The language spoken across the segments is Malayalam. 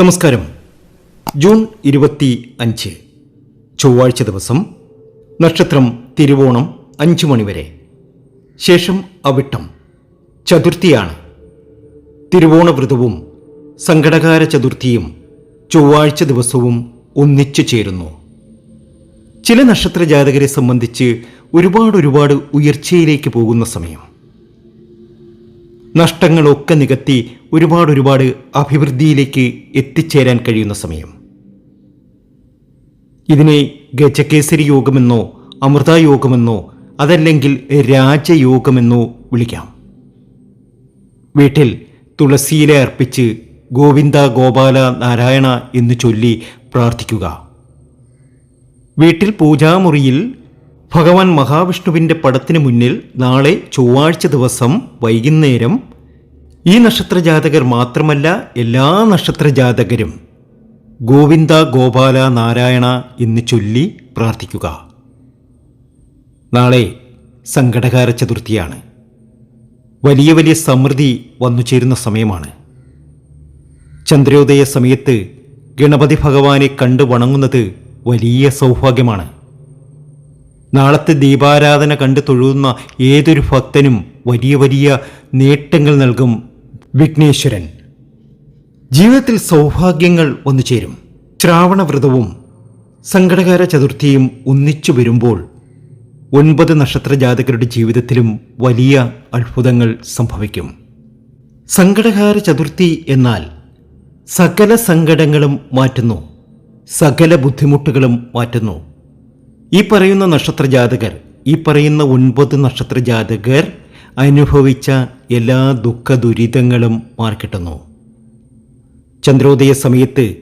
നമസ്കാരം. ജൂൺ ഇരുപത്തി അഞ്ച് ചൊവ്വാഴ്ച ദിവസം നക്ഷത്രം തിരുവോണം അഞ്ചു മണിവരെ ശേഷം അവിട്ടം ചതുർത്ഥിയാണ്. തിരുവോണ വ്രതവും സംഘടകാര ചതുർത്ഥിയും ചൊവ്വാഴ്ച ദിവസവും ഒന്നിച്ചു ചേരുന്നു. ചില നക്ഷത്ര ജാതകരെ സംബന്ധിച്ച് ഒരുപാട് ഒരുപാട് ഉയർച്ചയിലേക്ക് പോകുന്ന സമയം. നഷ്ടങ്ങളൊക്കെ നികത്തി ഒരുപാട് ഒരുപാട് അഭിവൃദ്ധിയിലേക്ക് എത്തിച്ചേരാൻ കഴിയുന്ന സമയം. ഇതിനെ ഗജകേസരി യോഗമെന്നോ അമൃത യോഗമെന്നോ അതല്ലെങ്കിൽ രാജയോഗമെന്നോ വിളിക്കാം. വീട്ടിൽ തുളസിയില അർപ്പിച്ച് ഗോവിന്ദ ഗോപാല നാരായണ എന്ന് ചൊല്ലി പ്രാർത്ഥിക്കുക. വീട്ടിൽ പൂജാമുറിയിൽ ഭഗവാൻ മഹാവിഷ്ണുവിന്റെ പടത്തിന് മുന്നിൽ നാളെ ചൊവ്വാഴ്ച ദിവസം വൈകുന്നേരം ഈ നക്ഷത്ര ജാതകർ മാത്രമല്ല എല്ലാ നക്ഷത്ര ജാതകരും ഗോവിന്ദ ഗോപാല നാരായണ എന്ന് ചൊല്ലി പ്രാർത്ഥിക്കുക. നാളെ സങ്കടകാര ചതുർത്ഥിയാണ്. വലിയ വലിയ സമൃദ്ധി വന്നു ചേരുന്ന സമയമാണ്. ചന്ദ്രോദയ സമയത്ത് ഗണപതി ഭഗവാനെ കണ്ടു വണങ്ങുന്നത് വലിയ സൗഭാഗ്യമാണ്. നാളത്തെ ദീപാരാധന കണ്ടു തൊഴുന്ന ഏതൊരു ഭക്തനും വലിയ വലിയ നേട്ടങ്ങൾ നൽകും വിഘ്നേശ്വരൻ. ജീവിതത്തിൽ സൗഭാഗ്യങ്ങൾ ഒന്നു ചേരും. ശ്രാവണവ്രതവും സങ്കടകാര ചതുർത്ഥിയും ഒന്നിച്ചു വരുമ്പോൾ ഒൻപത് നക്ഷത്ര ജാതകരുടെ ജീവിതത്തിലും വലിയ അത്ഭുതങ്ങൾ സംഭവിക്കും. സങ്കടകാര ചതുർത്ഥി എന്നാൽ സകല സങ്കടങ്ങളും മാറ്റുന്നു. സകല ബുദ്ധിമുട്ടുകളും മാറ്റുന്നു. ഈ പറയുന്ന നക്ഷത്ര ജാതകർ ഈ പറയുന്ന ഒൻപത് നക്ഷത്ര ജാതകർ അനുഭവിച്ച എല്ലാ ദുഃഖ ദുരിതങ്ങളും മാർക്കിട്ടുന്നു ചന്ദ്രോദയ സമയത്ത്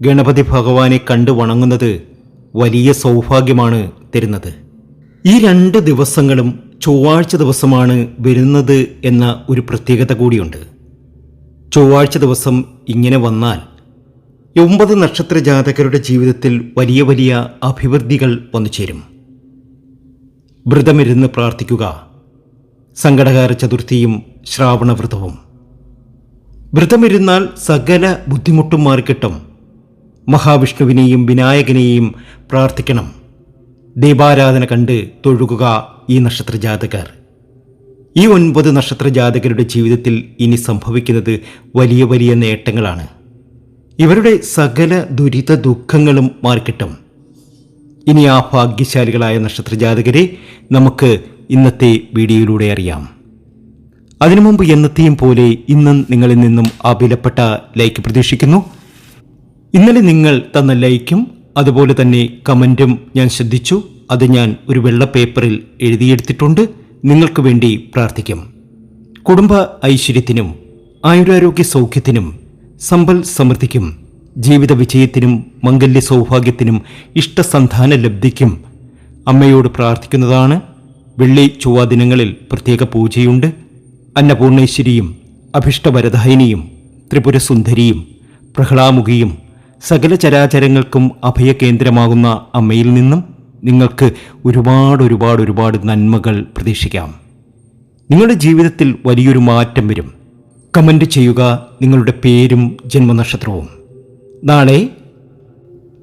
ഗണപതി ഭഗവാനെ കണ്ടു വണങ്ങുന്നത് വലിയ സൗഭാഗ്യമാണ് തരുന്നത്. ഈ രണ്ട് ദിവസങ്ങളും ചൊവ്വാഴ്ച ദിവസമാണ് വരുന്നത് എന്ന ഒരു പ്രത്യേകത കൂടിയുണ്ട്. ചൊവ്വാഴ്ച ദിവസം ഇങ്ങനെ വന്നാൽ ഒമ്പത് നക്ഷത്ര ജാതകരുടെ ജീവിതത്തിൽ വലിയ വലിയ അഭിവൃദ്ധികൾ വന്നു ചേരും. വ്രതമിരുന്ന് പ്രാർത്ഥിക്കുക. സങ്കടകാര ചതുർത്ഥിയും ശ്രാവണവ്രതവും വ്രതമിരുന്നാൽ സകല ബുദ്ധിമുട്ടും മാറിക്കിട്ടും. മഹാവിഷ്ണുവിനെയും വിനായകനെയും പ്രാർത്ഥിക്കണം. ദീപാരാധന കണ്ട് തൊഴുകുക ഈ നക്ഷത്ര ജാതകർ. ഈ ഒൻപത് നക്ഷത്ര ജാതകരുടെ ജീവിതത്തിൽ ഇനി സംഭവിക്കുന്നത് വലിയ വലിയ നേട്ടങ്ങളാണ്. ഇവരുടെ സകല ദുരിത ദുഃഖങ്ങളും മാറിക്കിട്ടും. ഇനി ആ ഭാഗ്യശാലികളായ നക്ഷത്രജാതകരെ നമുക്ക് ഇന്നത്തെ വീഡിയോയിലൂടെ അറിയാം. അതിനു മുമ്പ് എന്നത്തെയും പോലെ ഇന്നും നിങ്ങളിൽ നിന്നും ആ വിലപ്പെട്ട ലൈക്ക് പ്രതീക്ഷിക്കുന്നു. ഇന്നലെ നിങ്ങൾ തന്ന ലൈക്കും അതുപോലെ തന്നെ കമന്റും ഞാൻ ശ്രദ്ധിച്ചു. അത് ഞാൻ ഒരു വെള്ള പേപ്പറിൽ എഴുതിയെടുത്തിട്ടുണ്ട്. നിങ്ങൾക്ക് വേണ്ടി പ്രാർത്ഥിക്കും. കുടുംബ ഐശ്വര്യത്തിനും ആയുരാരോഗ്യ സൗഖ്യത്തിനും സമ്പൽ സമൃദ്ധിക്കും ജീവിത വിജയത്തിനും മംഗല്യ സൗഭാഗ്യത്തിനും ഇഷ്ടസന്ധാന ലബ്ധിക്കും. അമ്മയോട് പ്രാർത്ഥിക്കുന്നതാണ് വെള്ളി ചൊവ്വ ദിനങ്ങളിൽ പ്രത്യേക പൂജയുണ്ട്. അന്നപൂർണേശ്വരിയും അഭിഷ്ടവരദായിനിയും ത്രിപുരസുന്ദരിയും പ്രഹ്ലാമുഖിയും സകല ചരാചരങ്ങൾക്കും അഭയകേന്ദ്രമാകുന്ന അമ്മയിൽ നിന്നും നിങ്ങൾക്ക് ഒരുപാട് ഒരുപാട് ഒരുപാട് നന്മകൾ പ്രതീക്ഷിക്കാം. നിങ്ങളുടെ ജീവിതത്തിൽ വലിയൊരു മാറ്റം വരും. കമന്റ് ചെയ്യുക നിങ്ങളുടെ പേരും ജന്മനക്ഷത്രവും. നാളെ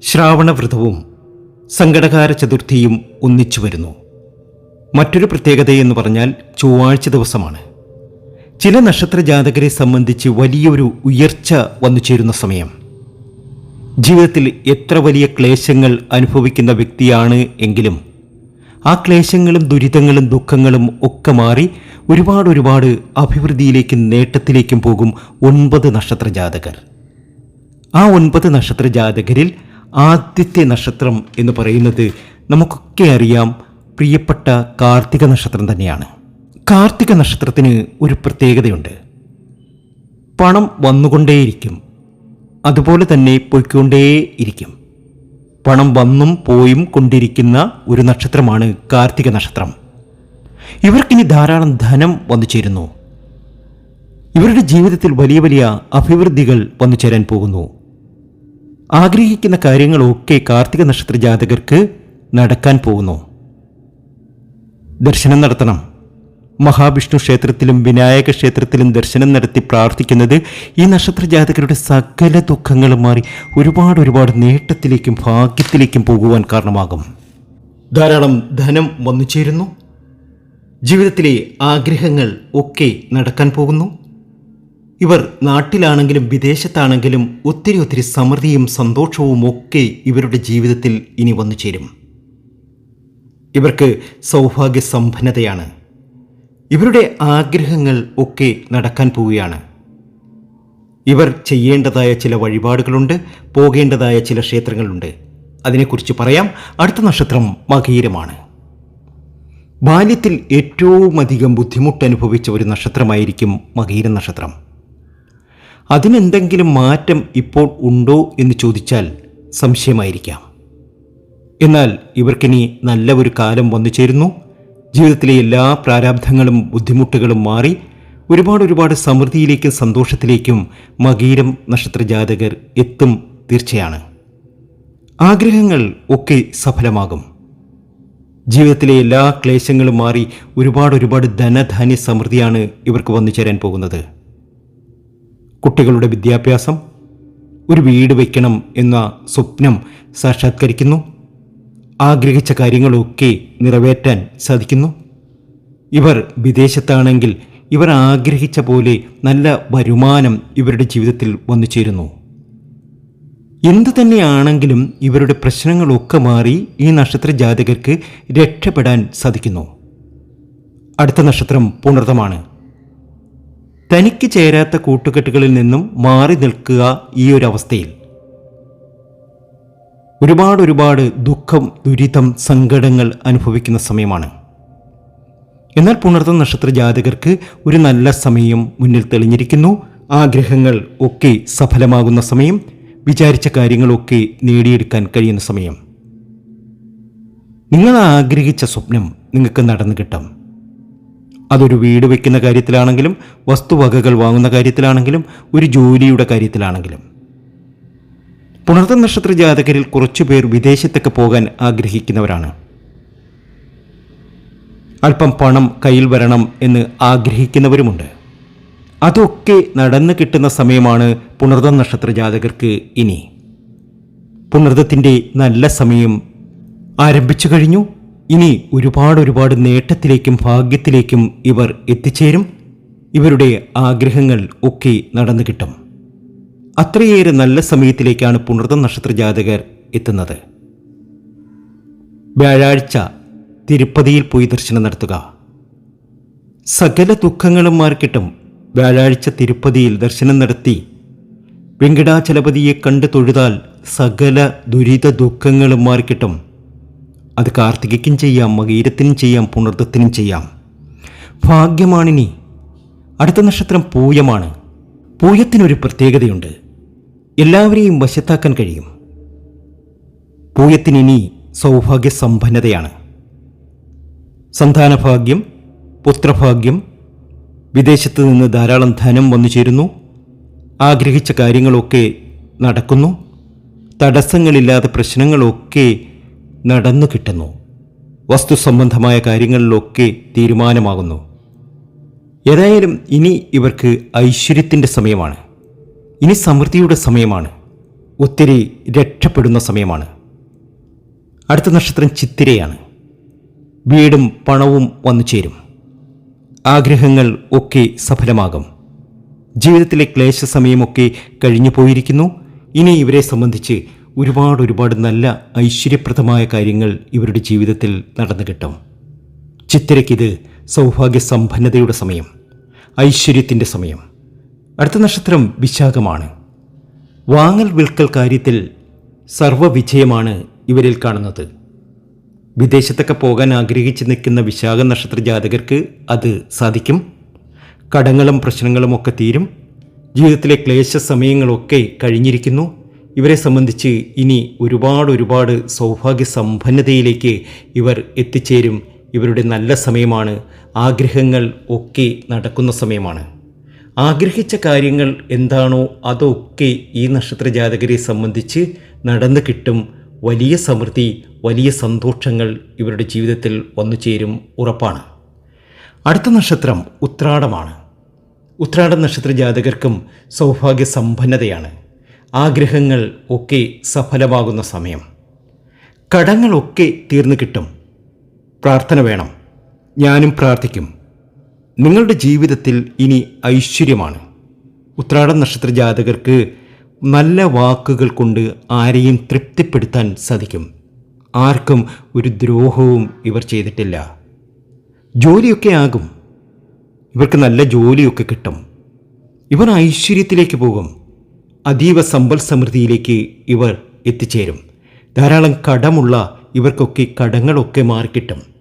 ശ്രാവണവ്രതവും സങ്കടകാര ചതുർത്ഥിയും ഒന്നിച്ചു വരുന്നു. മറ്റൊരു പ്രത്യേകതയെന്ന് പറഞ്ഞാൽ ചൊവ്വാഴ്ച ദിവസമാണ്. ചില നക്ഷത്ര ജാതകരെ സംബന്ധിച്ച് വലിയൊരു ഉയർച്ച വന്നു ചേരുന്ന സമയം. ജീവിതത്തിൽ എത്ര വലിയ ക്ലേശങ്ങൾ അനുഭവിക്കുന്ന വ്യക്തിയാണ് എങ്കിലും ആ ക്ലേശങ്ങളും ദുരിതങ്ങളും ദുഃഖങ്ങളും ഒക്കെ മാറി ഒരുപാട് ഒരുപാട് അഭിവൃദ്ധിയിലേക്കും നേട്ടത്തിലേക്കും പോകും ഒൻപത് നക്ഷത്ര ജാതകർ ആ ഒൻപത് നക്ഷത്ര ജാതകരിൽ ആദ്യത്തെ നക്ഷത്രം എന്ന് പറയുന്നത് നമുക്കൊക്കെ അറിയാം പ്രിയപ്പെട്ട കാർത്തിക നക്ഷത്രം തന്നെയാണ്. കാർത്തിക നക്ഷത്രത്തിന് ഒരു പ്രത്യേകതയുണ്ട്. പണം വന്നുകൊണ്ടേയിരിക്കും. അതുപോലെ തന്നെ പൊയ്ക്കൊണ്ടേയിരിക്കും. പണം വന്നും പോയും കൊണ്ടിരിക്കുന്ന ഒരു നക്ഷത്രമാണ് കാർത്തിക നക്ഷത്രം. ഇവർക്കിനി ധാരാളം ധനം വന്നു ചേരുന്നു. ഇവരുടെ ജീവിതത്തിൽ വലിയ വലിയ അഭിവൃദ്ധികൾ വന്നു ചേരാൻ പോകുന്നു. ആഗ്രഹിക്കുന്ന കാര്യങ്ങളൊക്കെ കാർത്തിക നക്ഷത്ര ജാതകർക്ക് നടക്കാൻ പോകുന്നു. ദർശനം നടത്തണം. മഹാവിഷ്ണു ക്ഷേത്രത്തിലും വിനായക ക്ഷേത്രത്തിലും ദർശനം നടത്തി പ്രാർത്ഥിക്കുന്നത് ഈ നക്ഷത്ര ജാതകരുടെ സകല ദുഃഖങ്ങളും മാറി ഒരുപാട് ഒരുപാട് നേട്ടത്തിലേക്കും ഭാഗ്യത്തിലേക്കും പോകുവാൻ കാരണമാകും. ധാരാളം ധനം വന്നു ചേരുന്നു. ജീവിതത്തിലെ ആഗ്രഹങ്ങൾ ഒക്കെ നടക്കാൻ പോകുന്നു. ഇവർ നാട്ടിലാണെങ്കിലും വിദേശത്താണെങ്കിലും ഒത്തിരി ഒത്തിരി സമൃദ്ധിയും സന്തോഷവും ഒക്കെ ഇവരുടെ ജീവിതത്തിൽ ഇനി വന്നു ചേരും. ഇവർക്ക് സൗഭാഗ്യ സമ്പന്നതയാണ് ഇവരുടെ ആഗ്രഹങ്ങൾ ഒക്കെ നടക്കാൻ പോവുകയാണ്. ഇവർ ചെയ്യേണ്ടതായ ചില വഴിപാടുകളുണ്ട് പോകേണ്ടതായ ചില ക്ഷേത്രങ്ങളുണ്ട്. അതിനെക്കുറിച്ച് പറയാം. അടുത്ത നക്ഷത്രം മകീരമാണ്. ബാല്യത്തിൽ ഏറ്റവും അധികം ബുദ്ധിമുട്ട് അനുഭവിച്ച ഒരു നക്ഷത്രമായിരിക്കും മകീര നക്ഷത്രം. അതിനെന്തെങ്കിലും മാറ്റം ഇപ്പോൾ ഉണ്ടോ എന്ന് ചോദിച്ചാൽ സംശയമായിരിക്കാം. എന്നാൽ ഇവർക്കിനി നല്ല ഒരു കാലം വന്നു ചേരുന്നു ജീവിതത്തിലെ എല്ലാ പ്രാരാബ്ധങ്ങളും ബുദ്ധിമുട്ടുകളും മാറി ഒരുപാട് ഒരുപാട് സമൃദ്ധിയിലേക്കും സന്തോഷത്തിലേക്കും മകീരം നക്ഷത്ര ജാതകർ എത്തും തീർച്ചയാണ്. ആഗ്രഹങ്ങൾ ഒക്കെ സഫലമാകും. ജീവിതത്തിലെ എല്ലാ ക്ലേശങ്ങളും മാറി ഒരുപാട് ഒരുപാട് ധനധാന്യ സമൃദ്ധിയാണ് ഇവർക്ക് വന്നു ചേരാൻ പോകുന്നത്. കുട്ടികളുടെ വിദ്യാഭ്യാസം ഒരു വീട് വയ്ക്കണം എന്ന സ്വപ്നം സാക്ഷാത്കരിക്കുന്നു. ആഗ്രഹിച്ച കാര്യങ്ങളൊക്കെ നിറവേറ്റാൻ സാധിക്കുന്നു. ഇവർ വിദേശത്താണെങ്കിൽ ഇവർ ആഗ്രഹിച്ച പോലെ നല്ല വരുമാനം ഇവരുടെ ജീവിതത്തിൽ വന്നു ചേരുന്നു. എന്തു തന്നെയാണെങ്കിലും ഇവരുടെ പ്രശ്നങ്ങളൊക്കെ മാറി ഈ നക്ഷത്ര ജാതകർക്ക് രക്ഷപ്പെടാൻ സാധിക്കുന്നു. അടുത്ത നക്ഷത്രം പുണർത്തമാണ് തനിക്ക് ചേരാത്ത കൂട്ടുകെട്ടുകളിൽ നിന്നും മാറി നിൽക്കുക ഈ ഒരു അവസ്ഥയിൽ. ഒരുപാട് ഒരുപാട് ദുഃഖം ദുരിതം സങ്കടങ്ങൾ അനുഭവിക്കുന്ന സമയമാണ്. എന്നാൽ പുണർത്ത നക്ഷത്ര ജാതകർക്ക് ഒരു നല്ല സമയം മുന്നിൽ തെളിഞ്ഞിരിക്കുന്നു. ആഗ്രഹങ്ങൾ ഒക്കെ സഫലമാകുന്ന സമയം വിചാരിച്ച കാര്യങ്ങളൊക്കെ നേടിയെടുക്കാൻ കഴിയുന്ന സമയം. നിങ്ങൾ ആഗ്രഹിച്ച സ്വപ്നം നിങ്ങൾക്ക് നടന്നു കിട്ടാം. അതൊരു വീട് വയ്ക്കുന്ന കാര്യത്തിലാണെങ്കിലും വസ്തുവകകൾ വാങ്ങുന്ന കാര്യത്തിലാണെങ്കിലും ഒരു ജോലിയുടെ കാര്യത്തിലാണെങ്കിലും. പുണർത്ത നക്ഷത്ര ജാതകരിൽ കുറച്ചുപേർ വിദേശത്തൊക്കെ പോകാൻ ആഗ്രഹിക്കുന്നവരാണ്. അല്പം പണം കയ്യിൽ വരണം എന്ന് ആഗ്രഹിക്കുന്നവരുമുണ്ട്. അതൊക്കെ നടന്നു കിട്ടുന്ന സമയമാണ് പുണർത നക്ഷത്ര ജാതകർക്ക് ഇനി. പുണർതത്തിന്റെ നല്ല സമയം ആരംഭിച്ചു കഴിഞ്ഞു. ഇനി ഒരുപാട് ഒരുപാട് നേട്ടത്തിലേക്കും ഭാഗ്യത്തിലേക്കും ഇവർ എത്തിച്ചേരും. ഇവരുടെ ആഗ്രഹങ്ങൾ ഒക്കെ നടന്നു കിട്ടും. അത്രയേറെ നല്ല സമയത്തിലേക്കാണ് പുണർത നക്ഷത്ര ജാതകർ എത്തുന്നത്. വ്യാഴാഴ്ച തിരുപ്പതിയിൽ പോയി ദർശനം നടത്തുക. സകല ദുഃഖങ്ങളും മാർക്കിട്ടും വ്യാഴാഴ്ച തിരുപ്പതിയിൽ ദർശനം നടത്തി വെങ്കടാചലപതിയെ കണ്ട് തൊഴുതാൽ സകല ദുരിത ദുഃഖങ്ങളും മാർക്കിട്ടും അത് കാർത്തികയ്ക്കും ചെയ്യാം മകീരത്തിനും ചെയ്യാം പുണർത്തത്തിനും ചെയ്യാം. ഭാഗ്യമാണിനി. അടുത്ത നക്ഷത്രം പൂയമാണ്. പൂയത്തിനൊരു പ്രത്യേകതയുണ്ട്. എല്ലാവരെയും വശത്താക്കാൻ കഴിയും. പൂയത്തിനിനി സൗഭാഗ്യ സമ്പന്നതയാണ് സന്താനഭാഗ്യം പുത്രഭാഗ്യം വിദേശത്ത് നിന്ന് ധാരാളം ധനം വന്നു ചേരുന്നു. ആഗ്രഹിച്ച കാര്യങ്ങളൊക്കെ നടക്കുന്നു. തടസ്സങ്ങളില്ലാതെ പ്രശ്നങ്ങളൊക്കെ നടന്നു കിട്ടുന്നു. വസ്തു സംബന്ധമായ കാര്യങ്ങളിലൊക്കെ തീരുമാനമാകുന്നു. ഏതായാലും ഇനി ഇവർക്ക് ഐശ്വര്യത്തിന്റെ സമയമാണ്. ഇനി സമൃദ്ധിയുടെ സമയമാണ്. ഒത്തിരി രക്ഷപ്പെടുന്ന സമയമാണ്. അടുത്ത നക്ഷത്രം ചിത്തിരയാണ്. വീടും പണവും വന്നു ചേരും. ആഗ്രഹങ്ങൾ ഒക്കെ സഫലമാകും. ജീവിതത്തിലെ ക്ലേശ സമയമൊക്കെ കഴിഞ്ഞു പോയിരിക്കുന്നു. ഇനി ഇവരെ സംബന്ധിച്ച് ഒരുപാട് ഒരുപാട് നല്ല ഐശ്വര്യപ്രദമായ കാര്യങ്ങൾ ഇവരുടെ ജീവിതത്തിൽ നടന്നു കിട്ടും. ചിത്തിരയ്ക്കിത് സൗഭാഗ്യ സമ്പന്നതയുടെ സമയം. ഐശ്വര്യത്തിന്റെ സമയം. അടുത്ത നക്ഷത്രം വിശാഖമാണ്. വാങ്ങൽ വിൽക്കൽ കാര്യത്തിൽ സർവവിജയമാണ് ഇവരിൽ കാണുന്നത്. വിദേശത്തൊക്കെ പോകാൻ ആഗ്രഹിച്ച് നിൽക്കുന്ന വിശാഖ നക്ഷത്ര ജാതകർക്ക് അത് സാധിക്കും. കടങ്ങളും പ്രശ്നങ്ങളും ഒക്കെ തീരും. ജീവിതത്തിലെ ക്ലേശ സമയങ്ങളൊക്കെ കഴിഞ്ഞിരിക്കുന്നു. ഇവരെ സംബന്ധിച്ച് ഇനി ഒരുപാട് ഒരുപാട് സൗഭാഗ്യ സമ്പന്നതയിലേക്ക് ഇവർ എത്തിച്ചേരും. ഇവരുടെ നല്ല സമയമാണ്. ആഗ്രഹങ്ങൾ ഒക്കെ നടക്കുന്ന സമയമാണ്. ആഗ്രഹിച്ച കാര്യങ്ങൾ എന്താണോ അതൊക്കെ ഈ നക്ഷത്ര ജാതകരെ സംബന്ധിച്ച് നടന്നു കിട്ടും. വലിയ സമൃദ്ധി വലിയ സന്തോഷങ്ങൾ ഇവരുടെ ജീവിതത്തിൽ വന്നു ചേരും ഉറപ്പാണ്. അടുത്ത നക്ഷത്രം ഉത്രാടമാണ്. ഉത്രാട നക്ഷത്ര ജാതകർക്കും സൗഭാഗ്യ സമ്പന്നതയാണ് ആഗ്രഹങ്ങൾ ഒക്കെ സഫലമാകുന്ന സമയം. കടങ്ങളൊക്കെ തീർന്നു കിട്ടും. പ്രാർത്ഥന വേണം. ഞാനും പ്രാർത്ഥിക്കും. നിങ്ങളുടെ ജീവിതത്തിൽ ഇനി ഐശ്വര്യമാണ്. ഉത്രാടം നക്ഷത്ര ജാതകർക്ക് നല്ല വാക്കുകൾ കൊണ്ട് ആരെയും തൃപ്തിപ്പെടുത്താൻ സാധിക്കും. ആർക്കും ഒരു ദ്രോഹവും ഇവർ ചെയ്തിട്ടില്ല. ജോലിയൊക്കെ ആകും. ഇവർക്ക് നല്ല ജോലിയൊക്കെ കിട്ടും. ഇവർ ഐശ്വര്യത്തിലേക്ക് പോകും. അതീവ സമ്പൽ സമൃദ്ധിയിലേക്ക് ഇവർ എത്തിച്ചേരും. ധാരാളം കടമുള്ള ഇവർക്കൊക്കെ കടങ്ങളൊക്കെ മാറിക്കിട്ടും.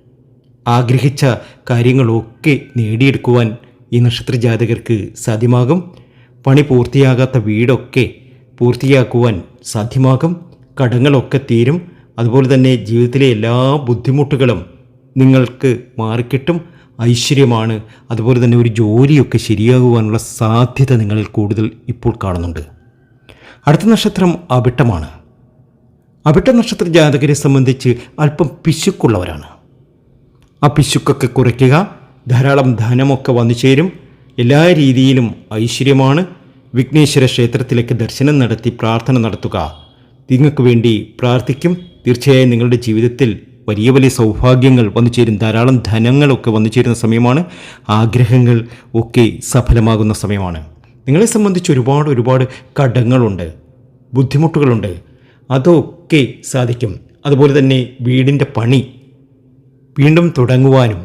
ആഗ്രഹിച്ച കാര്യങ്ങളൊക്കെ നേടിയെടുക്കുവാൻ ഈ നക്ഷത്ര ജാതകർക്ക് സാധ്യമാകും. പണി പൂർത്തിയാകാത്ത വീടൊക്കെ പൂർത്തിയാക്കുവാൻ സാധ്യമാകും. കടങ്ങളൊക്കെ തീരും. അതുപോലെ തന്നെ ജീവിതത്തിലെ എല്ലാ ബുദ്ധിമുട്ടുകളും നിങ്ങൾക്ക് മാറിക്കിട്ടും. ഐശ്വര്യമാണ്. അതുപോലെ തന്നെ ഒരു ജോലിയൊക്കെ ശരിയാകുവാനുള്ള സാധ്യത നിങ്ങളിൽ കൂടുതൽ ഇപ്പോൾ കാണുന്നുണ്ട്. അടുത്ത നക്ഷത്രം അവിട്ടമാണ്. അവിട്ട നക്ഷത്ര ജാതകരെ സംബന്ധിച്ച് അല്പം പിശുക്കുള്ളവരാണ്. ആ പിശുക്കൊക്കെ കുറയ്ക്കുക. ധാരാളം ധനമൊക്കെ വന്നു ചേരും. എല്ലാ രീതിയിലും ഐശ്വര്യമാണ്. വിഘ്നേശ്വര ക്ഷേത്രത്തിലേക്ക് ദർശനം നടത്തി പ്രാർത്ഥന നടത്തുക. നിങ്ങൾക്ക് വേണ്ടി പ്രാർത്ഥിക്കും. തീർച്ചയായും നിങ്ങളുടെ ജീവിതത്തിൽ വലിയ വലിയ സൗഭാഗ്യങ്ങൾ വന്നു ചേരും. ധാരാളം ധനങ്ങളൊക്കെ വന്നു ചേരുന്ന സമയമാണ്. ആഗ്രഹങ്ങൾ ഒക്കെ സഫലമാകുന്ന സമയമാണ്. നിങ്ങളെ സംബന്ധിച്ച് ഒരുപാട് ഒരുപാട് കടങ്ങളുണ്ട്. ബുദ്ധിമുട്ടുകളുണ്ട്. അതൊക്കെ സാധിക്കും. അതുപോലെ തന്നെ വീടിന്റെ പണി വീണ്ടും തുടങ്ങുവാനും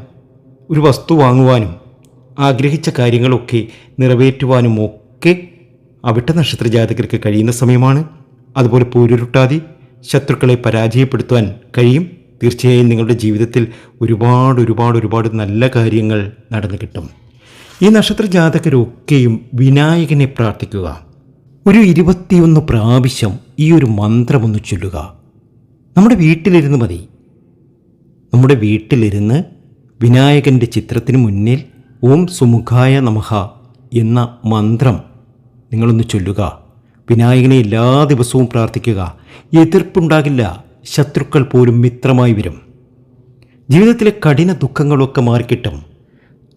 ഒരു വസ്തു വാങ്ങുവാനും ആഗ്രഹിച്ച കാര്യങ്ങളൊക്കെ നിറവേറ്റുവാനും ഒക്കെ അവിട്ട നക്ഷത്ര ജാതകർക്ക് കഴിയുന്ന സമയമാണ്. അതുപോലെ പോരുരുട്ടാതി ശത്രുക്കളെ പരാജയപ്പെടുത്തുവാൻ കഴിയും. തീർച്ചയായും നിങ്ങളുടെ ജീവിതത്തിൽ ഒരുപാട് ഒരുപാട് ഒരുപാട് നല്ല കാര്യങ്ങൾ നടന്നു കിട്ടും. ഈ നക്ഷത്ര ജാതകരൊക്കെയും വിനായകനെ പ്രാർത്ഥിക്കുക. ഒരു ഇരുപത്തിയൊന്ന് പ്രാവശ്യം ഈ ഒരു മന്ത്രമൊന്ന് ചൊല്ലുക. നമ്മുടെ വീട്ടിലിരുന്ന് മതി. നമ്മുടെ വീട്ടിലിരുന്ന് വിനായകന്റെ ചിത്രത്തിന് മുന്നിൽ ഓം സുമുഖായ നമഹ എന്ന മന്ത്രം നിങ്ങളൊന്ന് ചൊല്ലുക. വിനായകനെ എല്ലാ ദിവസവും പ്രാർത്ഥിക്കുക. എതിർപ്പുണ്ടാകില്ല ശത്രുക്കൾ പോലും മിത്രമായി വരും. ജീവിതത്തിലെ കഠിന ദുഃഖങ്ങളൊക്കെ മാറിക്കിട്ടും.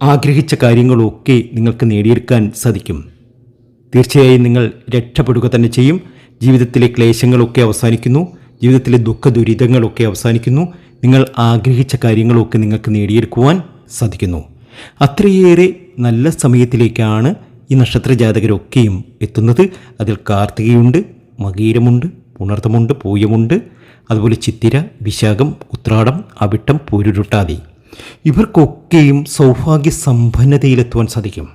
ആഗ്രഹിച്ച കാര്യങ്ങളൊക്കെ നിങ്ങൾക്ക് നേടിയെടുക്കാൻ സാധിക്കും. തീർച്ചയായും നിങ്ങൾ രക്ഷപ്പെടുക തന്നെ ചെയ്യും. ജീവിതത്തിലെ ക്ലേശങ്ങളൊക്കെ അവസാനിക്കുന്നു. ജീവിതത്തിലെ ദുഃഖ ദുരിതങ്ങളൊക്കെ അവസാനിക്കുന്നു. നിങ്ങൾ ആഗ്രഹിച്ച കാര്യങ്ങളൊക്കെ നിങ്ങൾക്ക് നേടിയെടുക്കുവാൻ സാധിക്കുന്നു. അത്രയേറെ നല്ല സമയത്തിലേക്കാണ് ഈ നക്ഷത്ര ജാതകരൊക്കെയും എത്തുന്നത്. അതിൽ കാർത്തികയുണ്ട് മകീരമുണ്ട് പുണർത്തമുണ്ട് പൂയമുണ്ട്. അതുപോലെ ചിത്തിര വിശാഖം ഉത്രാടം അവിട്ടം പൂരുരുട്ടാതി. ഇവർക്കൊക്കെയും സൗഭാഗ്യ സമ്പന്നതയിലെത്തുവാൻ സാധിക്കും.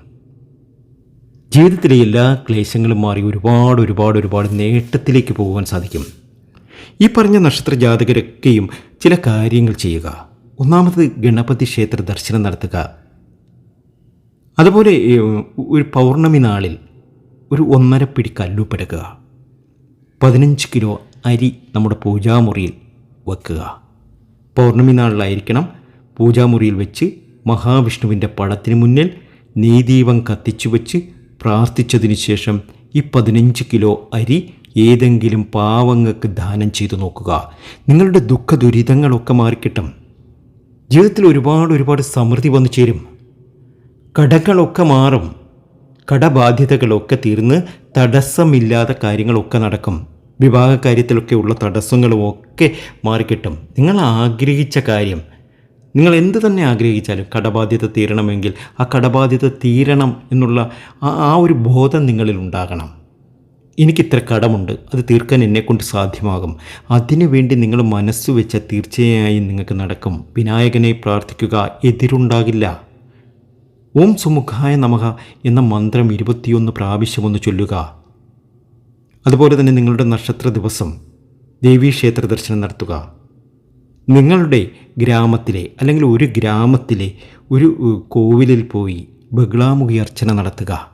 ജീവിതത്തിലെ എല്ലാ ക്ലേശങ്ങളും മാറി ഒരുപാട് ഒരുപാട് ഒരുപാട് നേട്ടത്തിലേക്ക് പോകുവാൻ സാധിക്കും. ഈ പറഞ്ഞ നക്ഷത്ര ജാതകരൊക്കെയും ചില കാര്യങ്ങൾ ചെയ്യുക. ഒന്നാമത് ഗണപതി ക്ഷേത്ര ദർശനം നടത്തുക. അതുപോലെ ഒരു പൗർണമി നാളിൽ ഒരു ഒന്നര പിടി കല്ലുപ്പെടുക്കുക പതിനഞ്ച് കിലോ അരി നമ്മുടെ പൂജാമുറിയിൽ വെക്കുക. പൗർണമി നാളിലായിരിക്കണം പൂജാമുറിയിൽ വെച്ച് മഹാവിഷ്ണുവിന്റെ പടത്തിന് മുന്നിൽ നെയ്ദീപം കത്തിച്ചു വെച്ച് പ്രാർത്ഥിച്ചതിന് ശേഷം ഈ പതിനഞ്ച് കിലോ അരി ഏതെങ്കിലും പാവങ്ങൾക്ക് ദാനം ചെയ്തു നോക്കുക. നിങ്ങളുടെ ദുഃഖ ദുരിതങ്ങളൊക്കെ മാറിക്കിട്ടും. ജീവിതത്തിൽ ഒരുപാട് ഒരുപാട് സമൃദ്ധി വന്നു ചേരും. കടകളൊക്കെ മാറും. കടബാധ്യതകളൊക്കെ തീർന്ന് തടസ്സമില്ലാതെ കാര്യങ്ങളൊക്കെ നടക്കും. വിവാഹ കാര്യത്തിലൊക്കെ ഉള്ള തടസ്സങ്ങളും ഒക്കെ മാറിക്കിട്ടും. നിങ്ങൾ ആഗ്രഹിച്ച കാര്യം. നിങ്ങൾ എന്ത് തന്നെ ആഗ്രഹിച്ചാലും കടബാധ്യത തീരണമെങ്കിൽ ആ കടബാധ്യത തീരണം എന്നുള്ള ആ ഒരു ബോധം നിങ്ങളിൽ ഉണ്ടാകണം. എനിക്കിത്ര കടമുണ്ട്. അത് തീർക്കാൻ എന്നെക്കൊണ്ട് സാധ്യമാകും. അതിനു വേണ്ടി നിങ്ങൾ മനസ്സ് വെച്ച തീർച്ചയായും നിങ്ങൾക്ക് നടക്കും. വിനായകനെ പ്രാർത്ഥിക്കുക എതിരുണ്ടാകില്ല. ഓം സുമുഖായ നമഹ എന്ന മന്ത്രം ഇരുപത്തിയൊന്ന് പ്രാവശ്യമൊന്ന് ചൊല്ലുക. അതുപോലെ തന്നെ നിങ്ങളുടെ നക്ഷത്ര ദിവസം ദേവീക്ഷേത്ര ദർശനം നടത്തുക. നിങ്ങളുടെ ഗ്രാമത്തിലെ അല്ലെങ്കിൽ ഒരു ഗ്രാമത്തിലെ ഒരു കോവിലിൽ പോയി ബഹ്ളാമുഖി അർച്ചന നടത്തുക.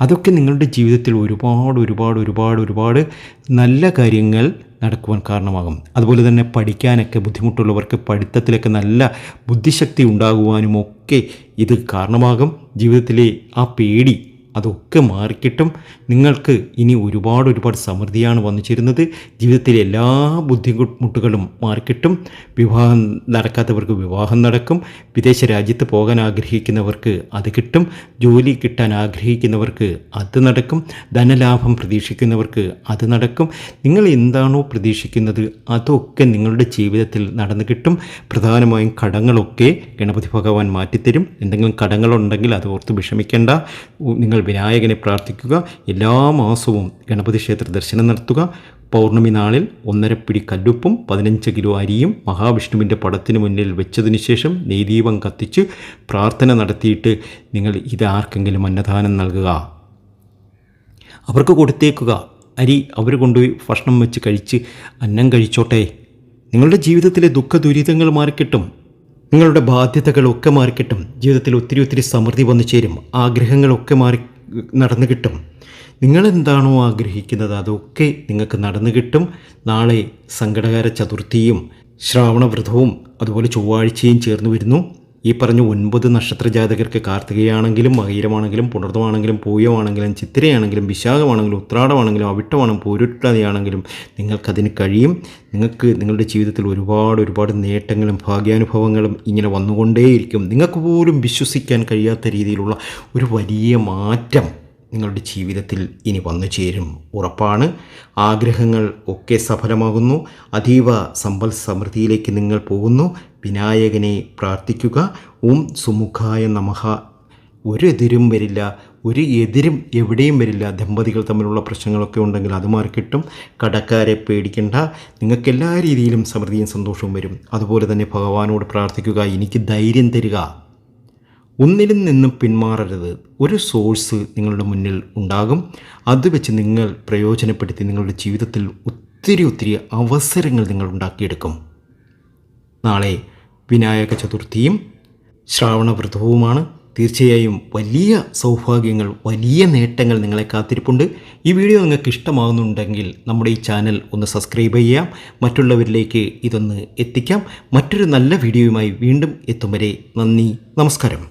അതൊക്കെ നിങ്ങളുടെ ജീവിതത്തിൽ ഒരുപാട് ഒരുപാട് ഒരുപാട് ഒരുപാട് നല്ല കാര്യങ്ങൾ നടക്കുവാൻ കാരണമാകും. അതുപോലെ തന്നെ പഠിക്കാനൊക്കെ ബുദ്ധിമുട്ടുള്ളവർക്ക് പഠിത്തത്തിലൊക്കെ നല്ല ബുദ്ധിശക്തി ഉണ്ടാകുവാനും ഒക്കെ ഇത് കാരണമാകും. ജീവിതത്തിലെ ആ പേടി അതൊക്കെ മാറിക്കിട്ടും. നിങ്ങൾക്ക് ഇനി ഒരുപാട് ഒരുപാട് സമൃദ്ധിയാണ് വന്നു ചേരുന്നത് ജീവിതത്തിലെ എല്ലാ ബുദ്ധിമുട്ടുകളും മാറിക്കിട്ടും. വിവാഹം നടക്കാത്തവർക്ക് വിവാഹം നടക്കും. വിദേശ രാജ്യത്ത് പോകാൻ ആഗ്രഹിക്കുന്നവർക്ക് അത് കിട്ടും. ജോലി കിട്ടാൻ ആഗ്രഹിക്കുന്നവർക്ക് അത് നടക്കും. ധനലാഭം പ്രതീക്ഷിക്കുന്നവർക്ക് അത് നടക്കും. നിങ്ങൾ എന്താണോ പ്രതീക്ഷിക്കുന്നത് അതൊക്കെ നിങ്ങളുടെ ജീവിതത്തിൽ നടന്നു കിട്ടും. പ്രധാനമായും കടങ്ങളൊക്കെ ഗണപതി ഭഗവാൻ മാറ്റിത്തരും. എന്തെങ്കിലും കടങ്ങളുണ്ടെങ്കിൽ അത് ഓർത്ത് വിഷമിക്കേണ്ട. ഉ- വിനായകനെ പ്രാർത്ഥിക്കുക. എല്ലാ മാസവും ഗണപതി ക്ഷേത്ര ദർശനം നടത്തുക. പൗർണമി നാളിൽ ഒന്നരപ്പിടി പിടി കല്ലുപ്പും പതിനഞ്ച് കിലോ അരിയും മഹാവിഷ്ണുവിന്റെ പടത്തിന് മുന്നിൽ വെച്ചതിന് ശേഷം നെയ്ദീപം കത്തിച്ച് പ്രാർത്ഥന നടത്തിയിട്ട് നിങ്ങൾ ഇതാർക്കെങ്കിലും അന്നദാനം നൽകുക. അവർക്ക് കൊടുത്തേക്കുക. അരി അവർ കൊണ്ടുപോയി ഭക്ഷണം വെച്ച് കഴിച്ച് അന്നം കഴിച്ചോട്ടെ. നിങ്ങളുടെ ജീവിതത്തിലെ ദുഃഖ ദുരിതങ്ങൾ മാറിക്കിട്ടും. നിങ്ങളുടെ ബാധ്യതകളൊക്കെ മാറിക്കിട്ടും. ജീവിതത്തിൽ ഒത്തിരി ഒത്തിരി സമൃദ്ധി വന്നു ചേരും. ആഗ്രഹങ്ങളൊക്കെ മാറി നടന്നു കിട്ടും. നിങ്ങളെന്താണോ ആഗ്രഹിക്കുന്നത് അതൊക്കെ നിങ്ങൾക്ക് നടന്നു കിട്ടും. നാളെ സങ്കടകര ചതുർത്ഥിയും ശ്രാവണവ്രതവും അതുപോലെ ചൊവ്വാഴ്ചയും ചേർന്ന് വരുന്നു. ഈ പറഞ്ഞ ഒൻപത് നക്ഷത്ര ജാതകർക്ക് കാർത്തികയാണെങ്കിലും മകീരമാണെങ്കിലും പുണർന്നമാണെങ്കിലും പൂയമാണെങ്കിലും ചിത്തിരയാണെങ്കിലും വിശാഖമാണെങ്കിലും ഉത്രാടമാണെങ്കിലും അവിട്ടമാണെങ്കിലും പൂരുട്ടാതിയാണെങ്കിലും നിങ്ങൾക്കതിന് കഴിയും. നിങ്ങൾക്ക് നിങ്ങളുടെ ജീവിതത്തിൽ ഒരുപാട് ഒരുപാട് നേട്ടങ്ങളും ഭാഗ്യാനുഭവങ്ങളും ഇങ്ങനെ വന്നുകൊണ്ടേയിരിക്കും. നിങ്ങൾക്ക് പോലും വിശ്വസിക്കാൻ കഴിയാത്ത രീതിയിലുള്ള ഒരു വലിയ മാറ്റം നിങ്ങളുടെ ജീവിതത്തിൽ ഇനി വന്നു ചേരും ഉറപ്പാണ്. ആഗ്രഹങ്ങൾ ഒക്കെ സഫലമാകുന്നു. അതീവ സമ്പൽ സമൃദ്ധിയിലേക്ക് നിങ്ങൾ പോകുന്നു. വിനായകനെ പ്രാർത്ഥിക്കുക. ഓം സുമുഖായ നമഹ ഒരു എതിരും വരില്ല ഒരു എതിരും എവിടെയും വരില്ല. ദമ്പതികൾ തമ്മിലുള്ള പ്രശ്നങ്ങളൊക്കെ ഉണ്ടെങ്കിൽ അത് മാറിക്കിട്ടും. കടക്കാരെ പേടിക്കേണ്ട. നിങ്ങൾക്ക് എല്ലാ രീതിയിലും സമൃദ്ധിയും സന്തോഷവും വരും. അതുപോലെ തന്നെ ഭഗവാനോട് പ്രാർത്ഥിക്കുക. എനിക്ക് ധൈര്യം തരിക. ഒന്നിലും നിന്നും പിന്മാറരുത്. ഒരു സോഴ്സ് നിങ്ങളുടെ മുന്നിൽ ഉണ്ടാകും. അത് വെച്ച് നിങ്ങൾ പ്രയോജനപ്പെടുത്തി നിങ്ങളുടെ ജീവിതത്തിൽ ഒത്തിരി ഒത്തിരി അവസരങ്ങൾ നിങ്ങൾ ഉണ്ടാക്കിയെടുക്കും. നാളെ വിനായക ചതുർത്ഥിയും ശ്രാവണവ്രതവുമാണ്. തീർച്ചയായും വലിയ സൗഭാഗ്യങ്ങൾ വലിയ നേട്ടങ്ങൾ നിങ്ങളെ കാത്തിരിപ്പുണ്ട്. ഈ വീഡിയോ നിങ്ങൾക്ക് ഇഷ്ടമാകുന്നുണ്ടെങ്കിൽ നമ്മുടെ ഈ ചാനൽ ഒന്ന് സബ്സ്ക്രൈബ് ചെയ്യാം. മറ്റുള്ളവരിലേക്ക് ഇതൊന്ന് എത്തിക്കാം. മറ്റൊരു നല്ല വീഡിയോയുമായി വീണ്ടും എത്തും വരെ നന്ദി നമസ്കാരം.